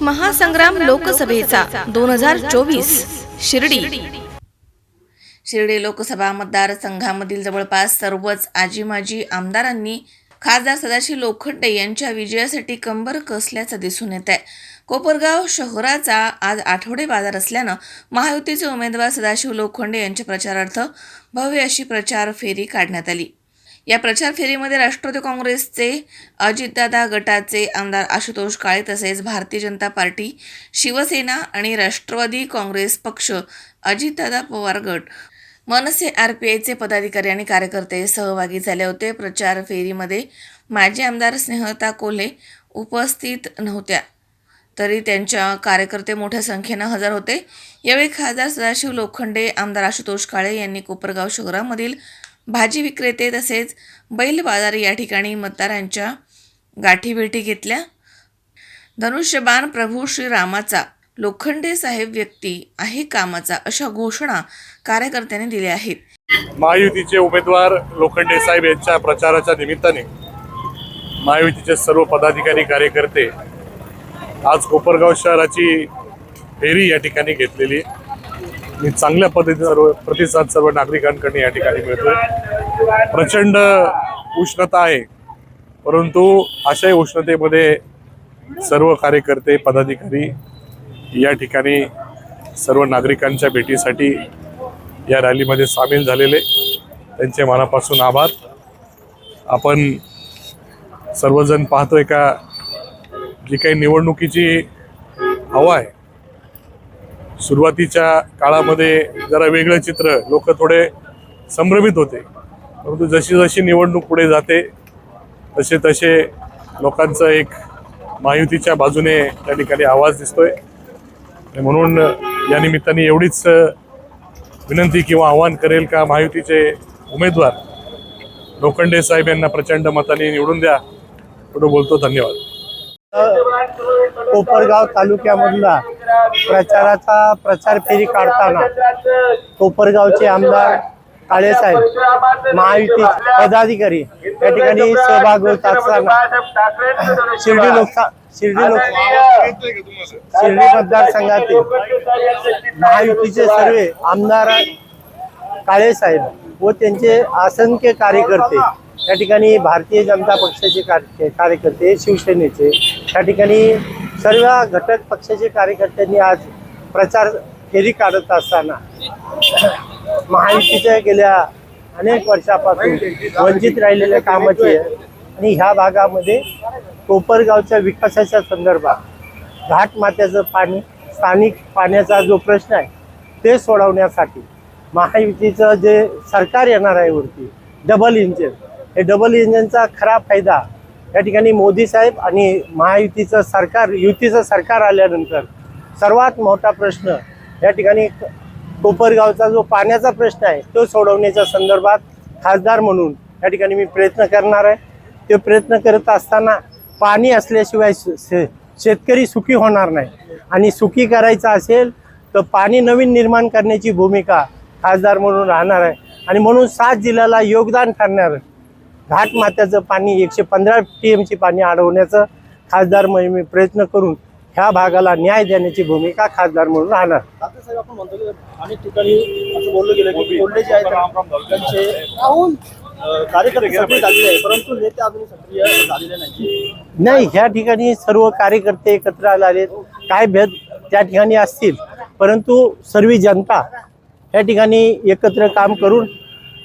महासंग्राम लोकसभेचा दोन हजार चोवीस शिर्डी. शिर्डी लोकसभा मतदारसंघामधील जवळपास सर्वच आजी माजी आमदारांनी खासदार सदाशिव लोखंडे यांच्या विजयासाठी कंबर कसल्याचं दिसून येत आहे. कोपरगाव शहराचा आज आठवडे बाजार असल्यानं महायुतीचे उमेदवार सदाशिव लोखंडे यांच्या प्रचारार्थ भव्य अशी प्रचार फेरी काढण्यात आली. या प्रचार फेरीमध्ये राष्ट्रवादी काँग्रेसचे अजितदादा गटाचे आमदार आशुतोष काळे तसेच भारतीय जनता पार्टी शिवसेना आणि राष्ट्रवादी काँग्रेस पक्ष अजितदादा पवार गट. मनसे आर पी आयचे पदाधिकारी आणि कार्यकर्ते सहभागी झाले होते. प्रचार फेरीमध्ये माजी आमदार स्नेहता कोल्हे उपस्थित नव्हत्या तरी त्यांच्या कार्यकर्ते मोठ्या संख्येनं हजर होते. यावेळी खासदार सदाशिव लोखंडे आमदार आशुतोष काळे यांनी कोपरगाव शहरामधील भाजी विक्रेते तसेच बैल बाजार या ठिकाणी मतदारांच्या गाठीभेटी घेतल्या धनुष्यबाण प्रभू श्रीरामाचा लोखंडे साहेब व्यक्ती आहे कामाचा अशा घोषणा कार्यकर्त्यांनी दिल्या आहेत महायुतीचे उमेदवार लोखंडे साहेब यांच्या प्रचाराच्या निमित्ताने महायुतीचे सर्व पदाधिकारी कार्यकर्ते आज कोपरगाव शहराची फेरी या ठिकाणी घेतलेली आहे. आणि चांगल्या पद्धतीचा सर्व प्रतिसाद सर्व नागरिकांकडे या ठिकाणी मिळतोय. प्रचंड उष्णता आहे परंतु अशाही उष्णतेमध्ये सर्व कार्यकर्ते पदाधिकारी या ठिकाणी सर्व नागरिकांच्या भेटीसाठी या रॅलीमध्ये सामील झालेले. त्यांचे मनापासून आभार. आपण सर्वजण पाहतोय का जी काही निवडणुकीची हवा आहे सुरुवातीच्या काळामध्ये जरा वेगळं चित्र लोक थोडे संभ्रमित होते. परंतु जशी जशी निवडणूक पुढे जाते तसे तसे लोकांचं एक महायुतीच्या बाजूने त्या ठिकाणी आवाज दिसतोय. आणि म्हणून या निमित्ताने एवढीच विनंती किंवा आवाहन करेल का महायुतीचे उमेदवार लोखंडे साहेब यांना प्रचंड मताने निवडून द्या. पुढे बोलतो धन्यवाद. कोपरगाव तालुक्यामधला प्रचाराचा प्रचार फेरी काढताना कोपरगावचे आमदार काळेसाहेब महायुती पदाधिकारी या ठिकाणी सहभाग होत असताना शिर्डी लोकसा शिर्डी लोक शिर्डी मतदारसंघातील महायुतीचे सर्व आमदार काळेसाहेब व त्यांचे असंख्य कार्यकर्ते या ठिकाणी भारतीय जनता पक्षाचे कार्य- कार्यकर्ते शिवसेनेचे या ठिकाणी सर्व घटक पक्षाचे कार्यकर्त्यांनी आज प्रचार फेरी काढत असताना महायुतीच्या गेल्या अनेक वर्षापासून वंचित राहिलेल्या कामाचे आणि ह्या भागामध्ये कोपरगावच्या विकासाच्या संदर्भात घाटमात्याचं पाणी स्थानिक पाण्याचा जो प्रश्न आहे ते सोडवण्यासाठी महायुतीचं जे सरकार येणार आहे वरती डबल इंजिन हे डबल इंजिनचा खरा फायदा या ठिकाणी मोदी साहेब आणि महायुतीचं सरकार युतीचं सरकार आल्यानंतर सर्वात मोठा प्रश्न या ठिकाणी कोपरगावचा जो पाण्याचा प्रश्न आहे तो सोडवण्याच्या संदर्भात खासदार म्हणून या ठिकाणी मी प्रयत्न करणार आहे. ते प्रयत्न करत असताना पाणी असल्याशिवाय शे- शेतकरी सुखी होणार नाही. आणि सुखी करायचं असेल तर पाणी नवीन निर्माण करण्याची भूमिका खासदार म्हणून राहणार आहे. आणि म्हणून सात जिल्ह्याला योगदान ठरणार घाटमात्याचं पाणी एकशे पंधरा टी एमची पाणी अडवण्याचं खासदार म्हणून मी प्रयत्न करून ह्या भागाला न्याय देण्याची भूमिका खासदार म्हणून राहणार. आता साहेब आपण म्हणतो की अनेक ठिकाणी असं बोललं गेलं की कोल्हे जे आहेत त्यांचे अं, कार्यकर्ते सक्रिय झालेले आहे परंतु नेते अजूनही सक्रिय झालेले नाही नाही ह्या ठिकाणी सर्व कार्यकर्ते एकत्र आले आहेत. काय भेद त्या ठिकाणी असतील परंतु सर्व जनता या ठिकाणी एकत्र काम करून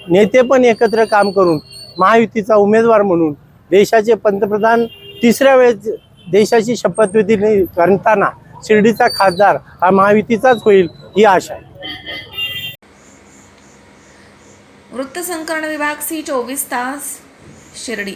नेते पण एकत्र काम करून महायुतीचा उमेदवार म्हणून देशाचे पंतप्रधान तिसऱ्या वेळेस देशाची शपथविधी करताना शिर्डीचा खासदार हा महायुतीचाच होईल ही आशा आहे. वृत्तसंकलन विभाग सी चोवीस तास शिर्डी.